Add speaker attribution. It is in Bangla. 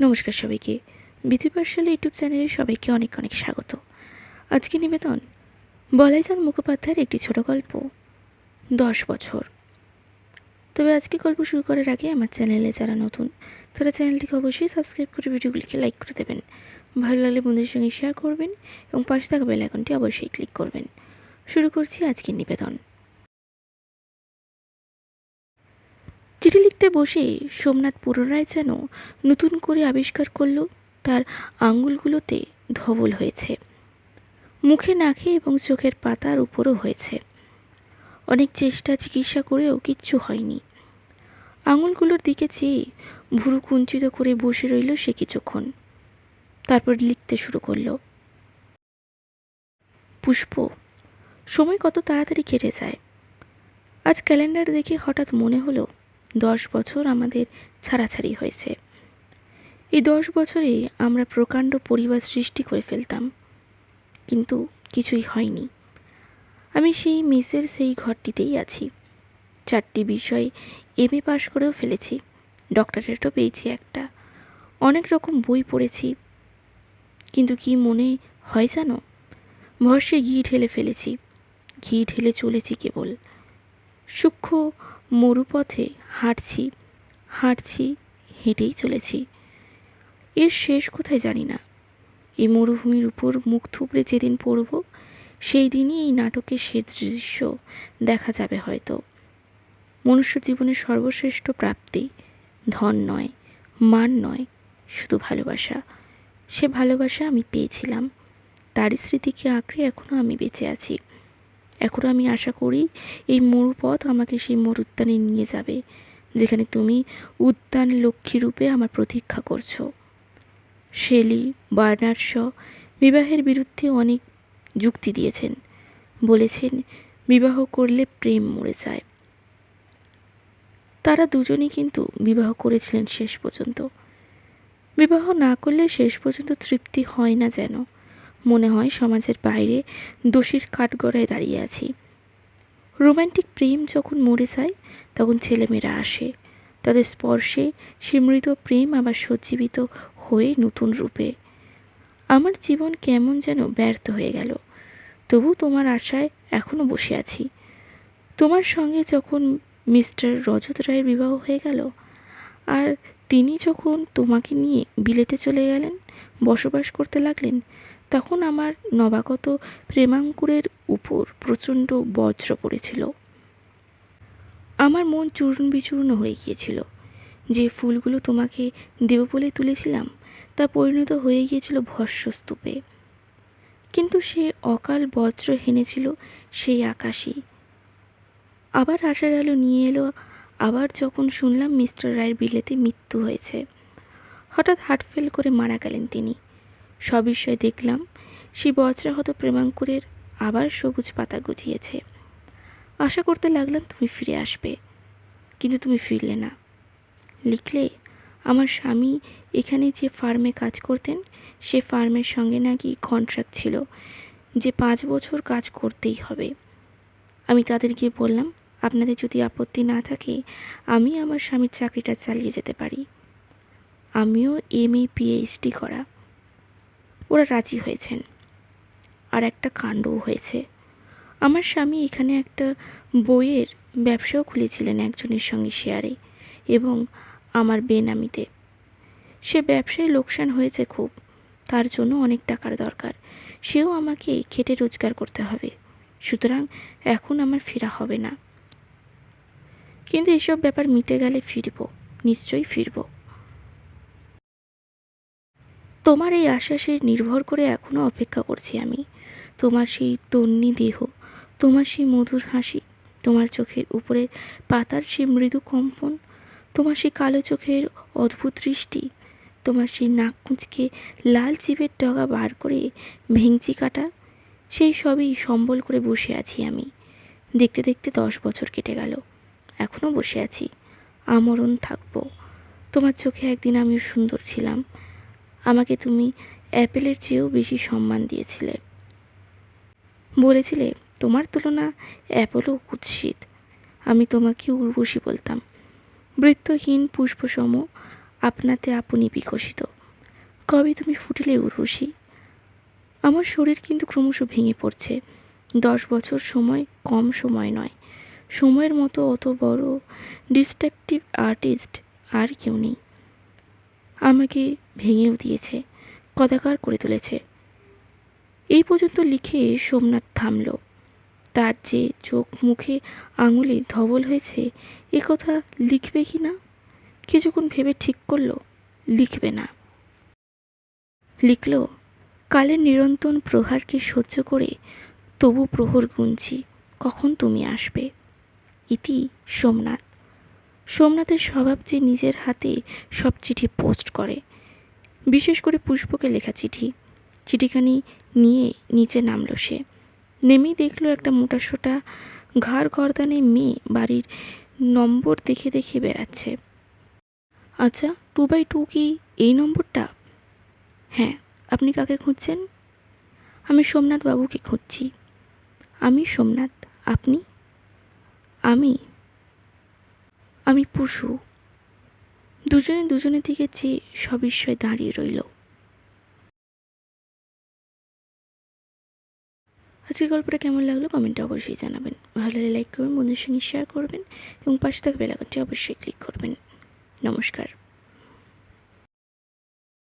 Speaker 1: নমস্কার সবাইকে। বিধি পাঠশালা ইউটিউব চ্যানেলে সবাইকে অনেক অনেক স্বাগত। আজকে নিবেদন বলাইজান মুখোপাধ্যায়ের একটি ছোট গল্প, দশ বছর। তবে আজকে গল্প শুরু করার আগে আমার চ্যানেলে যারা নতুন, তারা চ্যানেলটিকে অবশ্যই সাবস্ক্রাইব করে ভিডিওগুলিকে লাইক করে দেবেন। ভালো লাগলে বন্ধুদের সঙ্গে শেয়ার করবেন এবং পাশে থাকা বেল আইকনটি অবশ্যই ক্লিক করবেন। শুরু করছি আজকের নিবেদন। চিঠি লিখতে বসে সোমনাথ পুনরায় যেন নতুন করে আবিষ্কার করল, তার আঙ্গুলগুলোতে ধবল হয়েছে। মুখে নাকে এবং চোখের পাতার উপরও হয়েছে। অনেক চেষ্টা চিকিৎসা করেও কিচ্ছু হয়নি। আঙুলগুলোর দিকে চেয়ে ভুরু কুঞ্চিত করে বসে রইল সে কিছুক্ষণ। তারপর লিখতে শুরু করল, পুষ্প, সময় কত তাড়াতাড়ি কেটে যায়। আজ ক্যালেন্ডার দেখে হঠাৎ মনে হলো দশ বছর আমাদের ছাড়াছাড়ি হয়েছে। এই দশ বছরে আমরা প্রকাণ্ড পরিবার সৃষ্টি করে ফেলতাম, কিন্তু কিছুই হয়নি। আমি সেই মিসের সেই ঘরটিতেই আছি। চারটি বিষয় এম এ পাশ করেও ফেলেছি, ডক্টরেটও পেয়েছি একটা। অনেক রকম বই পড়েছি, কিন্তু কি মনে হয় জানো? ভরসে ঘি ঢেলে ফেলেছি, ঘি ঢেলে চলেছি কেবল। সূক্ষ্ম মরুপথে হাঁটছি হাঁটছি, হেঁটেই চলেছি। এর শেষ কোথায় জানি না। এই মরুভূমির উপর মুখ থুবড়ে যেদিন পড়ব, সেই দিনই এই নাটকের সে দৃশ্য দেখা যাবে হয়তো। মনুষ্য জীবনের সর্বশ্রেষ্ঠ প্রাপ্তি ধন নয়, মান নয়, শুধু ভালোবাসা। সে ভালোবাসা আমি পেয়েছিলাম। তারই স্মৃতিকে আঁকড়ে এখনও আমি বেঁচে আছি। এখনও আমি আশা করি এই মরুপথ আমাকে সেই মরুদ্যানে নিয়ে যাবে। যেখানে তুমি উদ্যান লক্ষ্মী রূপে আমার প্রতীক্ষা করছ। শেলি, বার্নার্ড শ বিবাহের বিরুদ্ধে অনেক যুক্তি দিয়েছেন। বলেছেন, বিবাহ করলে প্রেম মরে যায়। তারা দুজনই কিন্তু বিবাহ করেছিলেন শেষ পর্যন্ত। বিবাহ না করলে শেষ পর্যন্ত তৃপ্তি হয় না যেন। মনে হয় সমাজের বাইরে দোষীর কাঠগড়ায় দাঁড়িয়ে আছি। রোম্যান্টিক প্রেম যখন মরে যায়, তখন ছেলেমেয়েরা আসে। তাদের স্পর্শে স্মৃত প্রেম আবার সজ্জীবিত হয়ে নতুন রূপে। আমার জীবন কেমন যেন ব্যর্থ হয়ে গেল। তবু তোমার আশায় এখনও বসে আছি। তোমার সঙ্গে যখন মিস্টার রজত রায়ের বিবাহ হয়ে গেল, আর তিনি যখন তোমাকে নিয়ে বিলেতে চলে গেলেন, বসবাস করতে লাগলেন তখন আমার নবাগত প্রেমাঙ্কুরের উপর প্রচণ্ড বজ্র পড়েছিল। আমার মন চূর্ণ বিচূর্ণ হয়ে গিয়েছিল। যে ফুলগুলো তোমাকে দেব বলে তুলেছিলাম, তা পরিণত হয়ে গিয়েছিল ভস্যস্তূপে কিন্তু সে অকাল বজ্র হেনেছিল সেই আকাশই। আবার আশার আলো নিয়ে এলো, আবার যখন শুনলাম মিস্টার রায়ের বিলেতে মৃত্যু হয়েছে। হঠাৎ হার্ট ফেল করে মারা গেলেন তিনি। সবিষয়ে দেখলাম। সেই বজ্রাহত প্রেমাঙ্কুরের আবার সবুজ পাতা গুজিয়েছে। আশা করতে লাগলাম তুমি ফিরে আসবে, কিন্তু তুমি ফিরলে না। লিখলে, আমার স্বামী এখানে যে ফার্মে কাজ করতেন, সে ফার্মের সঙ্গে নাকি কন্ট্রাক্ট ছিল, যে পাঁচ বছর কাজ করতেই হবে। আমি তাদের গিয়ে বললাম, আপনাদের যদি আপত্তি না থাকে, আমি আমার স্বামীর চাকরিটা চালিয়ে যেতে পারি। আমিও এম এ পিএইচডি করা। ওরা রাজি হয়েছেন। আর একটা কাণ্ডও হয়েছে। আমার স্বামী এখানে একটা বইয়ের ব্যবসাও খুলেছিলেন একজনের সঙ্গে শেয়ারে এবং আমার বেনামিতে। সে ব্যবসায় লোকসান হয়েছে খুব, তার জন্য অনেক টাকার দরকার। সেও আমাকে খেটে রোজগার করতে হবে। সুতরাং এখন আমার ফেরা হবে না। কিন্তু এসব ব্যাপার মিটে গেলে ফিরব, নিশ্চয়ই ফিরব। তোমার এই আশ্বাসে নির্ভর করে এখনও অপেক্ষা করছি আমি। তোমার সেই তন্নি দেহ, তোমার সেই মধুর হাসি, তোমার চোখের উপরের পাতার সেই মৃদু কম্পন, তোমার সেই কালো চোখের অদ্ভুত দৃষ্টি, তোমার সেই নাক কুঁচকে লাল চিপের ডগা বার করে ভেঙচি কাটা, সেই সবই সম্বল করে বসে আছি আমি। দেখতে দেখতে দশ বছর কেটে গেল এখনও বসে আছি, আমরণ থাকব। তোমার চোখে একদিন আমিও সুন্দর ছিলাম আমাকে তুমি অ্যাপেলের চেয়েও বেশি সম্মান দিয়েছিলে। বলেছিলে, তোমার তুলনা অ্যাপলও কুৎসিত। আমি তোমাকে উর্বশী বলতাম। বৃত্তহীন পুষ্পসম আপনাতে আপনি বিকশিত। কবে তুমি ফুটিলে উর্বশী? আমার শরীর কিন্তু ক্রমশ ভেঙে পড়ছে। দশ বছর সময় কম সময় নয়। সময়ের মতো অত বড় ডিস্ট্রাকটিভ আর্টিস্ট আর কেউ নেই। আমাকে ভেঙেও দিয়েছে কদাকার করে তুলেছে। এই পর্যন্ত লিখে সোমনাথ থামল। তার যে চোখ মুখে আঙুলে ধবল হয়েছে, এ কথা লিখবে কি না? কিছুক্ষণ ভেবে ঠিক করল, লিখবে না। লিখল, কালের নিরন্তন প্রহারকে সহ্য করে তবু প্রহর গুনছি, কখন তুমি আসবে? ইতি সোমনাথ। সোমনাথের স্বভাব যে নিজের হাতে সব চিঠি পোস্ট করে। বিশেষ করে পুষ্পকে লেখা চিঠি। চিঠিখানি নিয়ে নিচে নামলো সে। নেমেই দেখল একটা মোটা সোটা ঘাড় গর্দানে মেয়ে বাড়ির নম্বর দেখে দেখে বেড়াচ্ছে। আচ্ছা টু বাই টু কি এই নম্বরটা? হ্যাঁ আপনি কাকে খুঁজছেন? আমি সোমনাথ বাবুকে খুঁজছি। আমি সোমনাথ, আপনি? আমি আমি পশু। দুজনে দুজনের দিকে চেয়ে সবিস্ময় দাঁড়িয়ে রইল। আজকের গল্পটা কেমন লাগল কমেন্টে অবশ্যই জানাবেন। ভালো লাগলে লাইক করবেন বন্ধুর সঙ্গে শেয়ার করবেন এবং পাশে থাকা বেলাকনটি অবশ্যই ক্লিক করবেন। নমস্কার।